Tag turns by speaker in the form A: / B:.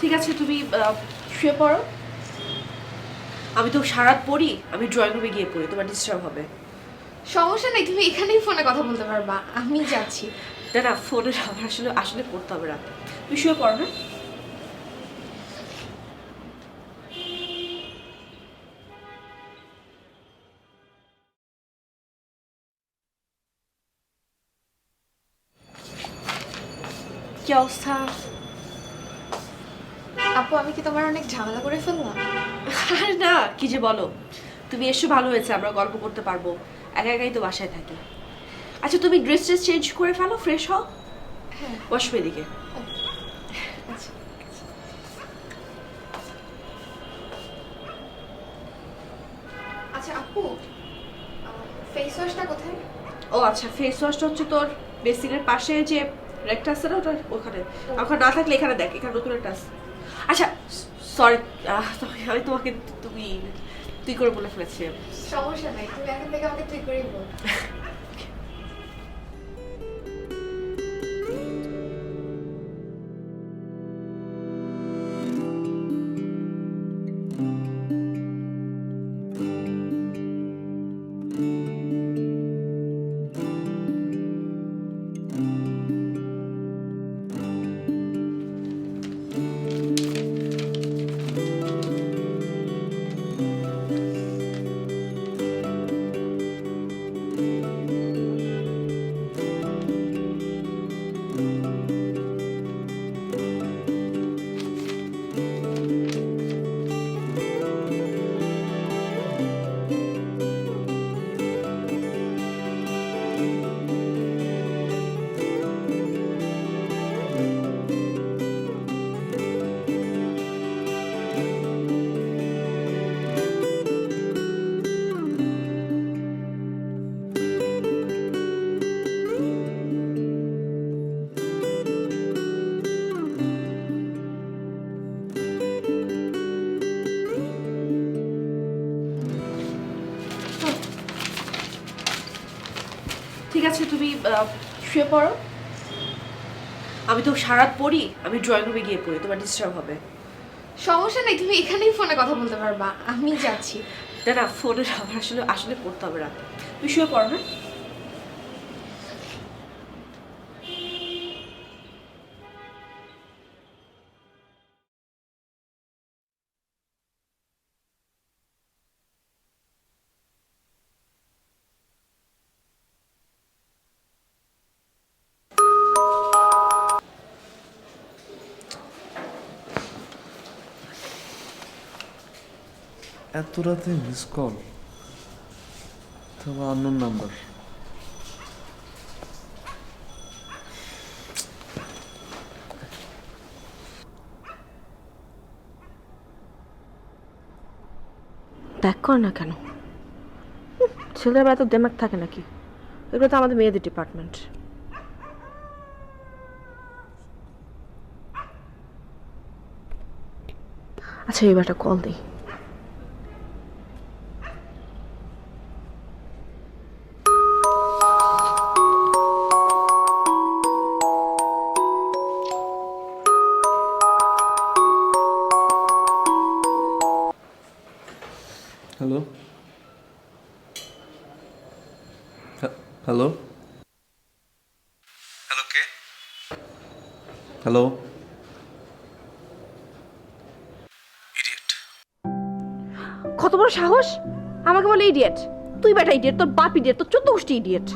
A: ঠিক আছে তুমি আহ, শুয়ে পড়ো। আমি তো সারাত পড়ি আমি ড্রয়িং রুমে গিয়ে পড়ি তোমার ডিস্টার্ব হবে।
B: সমস্যা নেই তুমি এখানেই ফোনে কথা বলতে পারবা আমি যাচ্ছি।
A: না না ফোনে আমার আসলে আসলে পড়তে হবে রাতে। তুমি শুয়ে পড়ো হ্যাঁ? কি অবস্থা?
B: আপু আমি কি তোমার অনেক ঝামেলা করে ফেললাম?
A: আরে না কি যে বলো। তুমি এসো ভালো হয়েছে আমরা গল্প করতে পারব। একা একাই তো বাসায় থাকি। আচ্ছা তুমি ড্রেস ট্রেস চেঞ্জ করে ফেলো ফ্রেশ হও?
B: হ্যাঁ।
A: বসবে এদিকে
B: আচ্ছা আচ্ছা। আপু ফেস ওয়াশটা কোথায়?
A: ও আচ্ছা ফেস ওয়াশটা হচ্ছে তোর বেসিনের পাশে যে রেকটা আছে না ওটা ওখানে। ওখানে না থাকলে এখানে দেখ এখানে নতুন একটা আছে আচ্ছা সরি আমি তোমাকে তুমি তুই করে বলে ফেলেছি।
B: সমস্যা নাই তুমি এখন থেকে আমাকে তুই করেই বল। Thank you.
A: ঠিক আছে তুমি শুয়ে পড়ো। আমি তো সারাত পড়ি আমি ড্রয়িং রুমে গিয়ে পড়ি তোমার ডিস্টার্ব হবে।
B: সমস্যা নেই তুমি এখানেই ফোনে কথা বলতে পারবা আমি যাচ্ছি।
A: দাদা না ফোনে আমার আসলে আসলে পড়তে হবে রাতে। তুমি শুয়ে পড়ো হ্যাঁ?
C: এত রাতে মিস কল তবে আননোন নাম্বার
A: ব্যাক কর না কেন। ছেলেদের বেলা দেমাক থাকে নাকি? এগুলো তো আমাদের মেয়েদের ডিপার্টমেন্ট আচ্ছা এবার একটা কল দিই।
C: হ্যালো হ্যালো হ্যালো কে হ্যালো
A: কত বড় সাহস? আমাকে বলে ইডিয়েট তুই বেটা ইডিয়েট তোর বাপ ইডিয়েট তোর চোদ্দ গোষ্ঠী ইডিয়েট